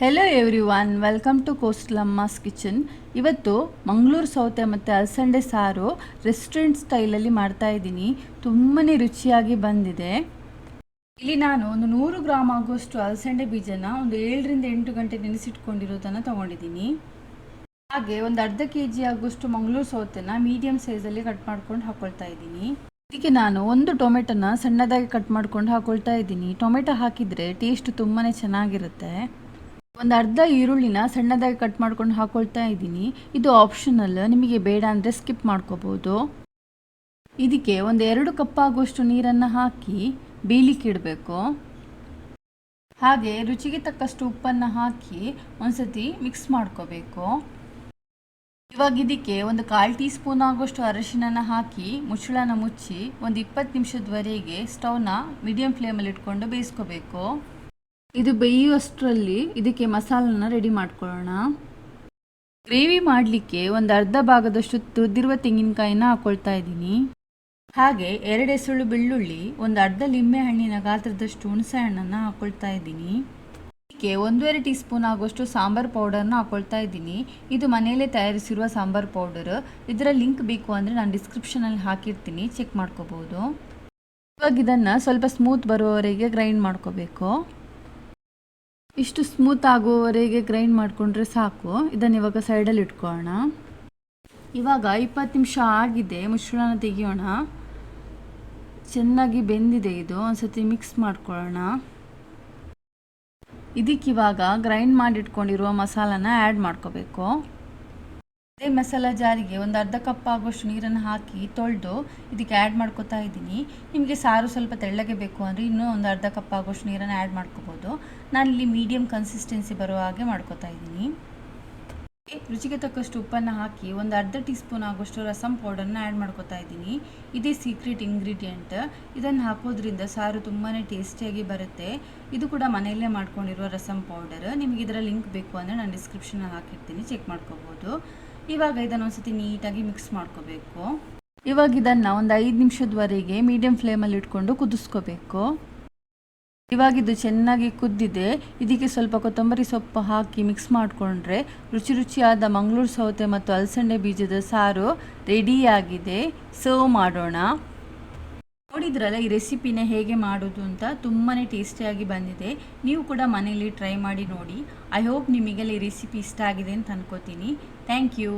Hello everyone welcome to coastal amma's kitchen ಇವತ್ತು ಮಂಗಳೂರು ಸೌತೆ ಮತ್ತು ಅಲಸಂಡೆ ಸಾರು ರೆಸ್ಟೋರೆಂಟ್ ಸ್ಟೈಲಲ್ಲಿ ಮಾಡ್ತಾ ಇದ್ದೀನಿ. ತುಂಬಾ ರುಚಿಯಾಗಿ ಬಂದಿದೆ. ಇಲ್ಲಿ ನಾನು ಒಂದು ನೂರು ಗ್ರಾಮ್ ಆಗುವಷ್ಟು ಅಲಸಂಡೆ ಬೀಜನ ಒಂದು ಏಳರಿಂದ ಎಂಟು ಗಂಟೆ ನೆನೆಸಿಟ್ಕೊಂಡಿರೋದನ್ನು ತಗೊಂಡಿದ್ದೀನಿ. ಹಾಗೆ ಒಂದು ಅರ್ಧ ಕೆ ಜಿ ಆಗುವಷ್ಟು ಮಂಗಳೂರು ಸೌತೆನ ಮೀಡಿಯಂ ಸೈಜಲ್ಲಿ ಕಟ್ ಮಾಡ್ಕೊಂಡು ಹಾಕೊಳ್ತಾ ಇದ್ದೀನಿ. ಇದಕ್ಕೆ ನಾನು ಒಂದು ಟೊಮೆಟೊನ ಸಣ್ಣದಾಗಿ ಕಟ್ ಮಾಡ್ಕೊಂಡು ಹಾಕೊಳ್ತಾ ಇದ್ದೀನಿ. ಟೊಮೆಟೊ ಹಾಕಿದರೆ ಟೇಸ್ಟ್ ತುಂಬಾ ಚೆನ್ನಾಗಿರುತ್ತೆ. ಒಂದು ಅರ್ಧ ಈರುಳ್ಳಿನ ಸಣ್ಣದಾಗಿ ಕಟ್ ಮಾಡ್ಕೊಂಡು ಹಾಕೊಳ್ತಾ ಇದ್ದೀನಿ. ಇದು ಆಪ್ಷನಲ್ ನಿಮಗೆ ಬೇಡ ಅಂದರೆ ಸ್ಕಿಪ್ ಮಾಡ್ಕೋಬೋದು. ಇದಕ್ಕೆ ಒಂದು ಎರಡು ಕಪ್ಪಾಗುವಷ್ಟು ನೀರನ್ನು ಹಾಕಿ ಬೀಳಿಕ್ಕಿಡಬೇಕು ಹಾಗೆ ರುಚಿಗೆ ತಕ್ಕಷ್ಟು ಉಪ್ಪನ್ನು ಹಾಕಿ ಒಂದ್ಸತಿ ಮಿಕ್ಸ್ ಮಾಡ್ಕೋಬೇಕು. ಇವಾಗ ಇದಕ್ಕೆ ಒಂದು ಕಾಲು ಟೀ ಸ್ಪೂನ್ ಆಗುವಷ್ಟು ಅರಶಿನನ ಹಾಕಿ ಮುಚ್ಚಳನ ಮುಚ್ಚಿ ಒಂದು ಇಪ್ಪತ್ತು ನಿಮಿಷದವರೆಗೆ ಸ್ಟೌವ್ನ ಮೀಡಿಯಂ ಫ್ಲೇಮಲ್ಲಿ ಇಟ್ಕೊಂಡು ಬೇಯಿಸ್ಕೋಬೇಕು. ಇದು ಬೇಯುವಷ್ಟರಲ್ಲಿ ಇದಕ್ಕೆ ಮಸಾಲನ ರೆಡಿ ಮಾಡ್ಕೊಳ್ಳೋಣ. ಗ್ರೇವಿ ಮಾಡಲಿಕ್ಕೆ ಒಂದು ಅರ್ಧ ಭಾಗದಷ್ಟು ತುರಿದಿರುವ ತೆಂಗಿನಕಾಯಿನ ಹಾಕೊಳ್ತಾ ಇದ್ದೀನಿ. ಹಾಗೆ ಎರಡು ಎಸಳು ಬೆಳ್ಳುಳ್ಳಿ, ಒಂದು ಅರ್ಧ ಲಿಂಬೆ ಹಣ್ಣಿನ ಗಾತ್ರದಷ್ಟು ಹುಣಸೆ ಹಣ್ಣನ್ನು ಹಾಕ್ಕೊಳ್ತಾ ಇದ್ದೀನಿ. ಇದಕ್ಕೆ ಒಂದೂವರೆ ಟೀ ಸ್ಪೂನ್ ಆಗುವಷ್ಟು ಸಾಂಬಾರ್ ಪೌಡರ್ನ ಹಾಕೊಳ್ತಾ ಇದ್ದೀನಿ. ಇದು ಮನೆಯಲ್ಲೇ ತಯಾರಿಸಿರುವ ಸಾಂಬಾರ್ ಪೌಡರ್. ಇದರ ಲಿಂಕ್ ಬೇಕು ಅಂದರೆ ನಾನು ಡಿಸ್ಕ್ರಿಪ್ಷನಲ್ಲಿ ಹಾಕಿರ್ತೀನಿ. ಚೆಕ್ ಮಾಡ್ಕೋಬೋದು. ಇವಾಗ ಇದನ್ನು ಸ್ವಲ್ಪ ಸ್ಮೂತ್ ಬರುವವರೆಗೆ ಗ್ರೈಂಡ್ ಮಾಡ್ಕೋಬೇಕು. ಇಷ್ಟು ಸ್ಮೂತ್ ಆಗುವವರೆಗೆ ಗ್ರೈಂಡ್ ಮಾಡಿಕೊಂಡ್ರೆ ಸಾಕು. ಇದನ್ನು ಇವಾಗ ಸೈಡಲ್ಲಿ ಇಟ್ಕೊಳ್ಳೋಣ ಇವಾಗ ಇಪ್ಪತ್ತು ನಿಮಿಷ ಆಗಿದೆ. ಮಿಶ್ರಣ ತೆಗಿಯೋಣ. ಚೆನ್ನಾಗಿ ಬೆಂದಿದೆ ಇದು. ಒಂದ್ಸತಿ ಮಿಕ್ಸ್ ಮಾಡ್ಕೊಳ್ಳೋಣ. ಇದಕ್ಕಿವಾಗ ಗ್ರೈಂಡ್ ಮಾಡಿಟ್ಕೊಂಡಿರುವ ಮಸಾಲಾನ ಆ್ಯಡ್ ಮಾಡ್ಕೋಬೇಕು. ಅದೇ ಮಸಾಲ ಜಾರಿಗೆ ಒಂದು ಅರ್ಧ ಕಪ್ ಆಗುವಷ್ಟು ನೀರನ್ನು ಹಾಕಿ ತೊಳೆದು ಇದಕ್ಕೆ ಆ್ಯಡ್ ಮಾಡ್ಕೋತಾ ಇದ್ದೀನಿ. ನಿಮಗೆ ಸಾರು ಸ್ವಲ್ಪ ತೆಳ್ಳಗೆ ಬೇಕು ಅಂದರೆ ಇನ್ನೂ ಒಂದು ಅರ್ಧ ಕಪ್ ಆಗುವಷ್ಟು ನೀರನ್ನು ಆ್ಯಡ್ ಮಾಡ್ಕೋಬೋದು. ಇಲ್ಲಿ ಮೀಡಿಯಮ್ ಕನ್ಸಿಸ್ಟೆನ್ಸಿ ಬರೋ ಹಾಗೆ ಮಾಡ್ಕೋತಾ ಇದ್ದೀನಿ. ರುಚಿಗೆ ತಕ್ಕಷ್ಟು ಉಪ್ಪನ್ನು ಹಾಕಿ ಒಂದು ಅರ್ಧ ಟೀ ಸ್ಪೂನ್ ಆಗುವಷ್ಟು ರಸಂ ಪೌಡರ್ನ ಆ್ಯಡ್ ಮಾಡ್ಕೋತಾ ಇದ್ದೀನಿ. ಇದೇ ಸೀಕ್ರೆಟ್ ಇಂಗ್ರೀಡಿಯೆಂಟ್ ಇದನ್ನು ಹಾಕೋದ್ರಿಂದ ಸಾರು ತುಂಬಾ ಟೇಸ್ಟಿಯಾಗಿ ಬರುತ್ತೆ. ಇದು ಕೂಡ ಮನೆಯಲ್ಲೇ ಮಾಡ್ಕೊಂಡಿರುವ ರಸಂ ಪೌಡರ್ ನಿಮಗೆ ಇದರ ಲಿಂಕ್ ಬೇಕು ಅಂದರೆ ನಾನು ಡಿಸ್ಕ್ರಿಪ್ಷನ್ ಹಾಕಿರ್ತೀನಿ. ಚೆಕ್ ಮಾಡ್ಕೋಬೋದು. ಇವಾಗ ಇದನ್ನು ಒಂದ್ಸತಿ ನೀಟಾಗಿ ಮಿಕ್ಸ್ ಮಾಡ್ಕೋಬೇಕು. ಇವಾಗ ಇದನ್ನು ಒಂದು ಐದು ನಿಮಿಷದವರೆಗೆ ಮೀಡಿಯಂ ಫ್ಲೇಮಲ್ಲಿ ಇಟ್ಕೊಂಡು ಕುದಿಸ್ಕೋಬೇಕು. ಇವಾಗ ಇದು ಚೆನ್ನಾಗಿ ಕುದ್ದಿದೆ. ಇದಕ್ಕೆ ಸ್ವಲ್ಪ ಕೊತ್ತಂಬರಿ ಸೊಪ್ಪು ಹಾಕಿ ಮಿಕ್ಸ್ ಮಾಡಿಕೊಂಡ್ರೆ ರುಚಿ ರುಚಿಯಾದ ಮಂಗಳೂರು ಸೌತೆ ಮತ್ತು ಅಲಸಂಡೆ ಬೀಜದ ಸಾರು ರೆಡಿಯಾಗಿದೆ ಸರ್ವ್ ಮಾಡೋಣ. ನೋಡಿದ್ರಲ್ಲ ಈ ರೆಸಿಪಿನ ಹೇಗೆ ಮಾಡೋದು ಅಂತ ತುಂಬಾ ಟೇಸ್ಟಿಯಾಗಿ ಬಂದಿದೆ. ನೀವು ಕೂಡ ಮನೆಯಲ್ಲಿ ಟ್ರೈ ಮಾಡಿ ನೋಡಿ. ಐ ಹೋಪ್ ನಿಮಗೆಲ್ಲ ಈ ರೆಸಿಪಿ ಇಷ್ಟ ಆಗಿದೆ ಅಂತ ಅನ್ಕೋತೀನಿ. Thank you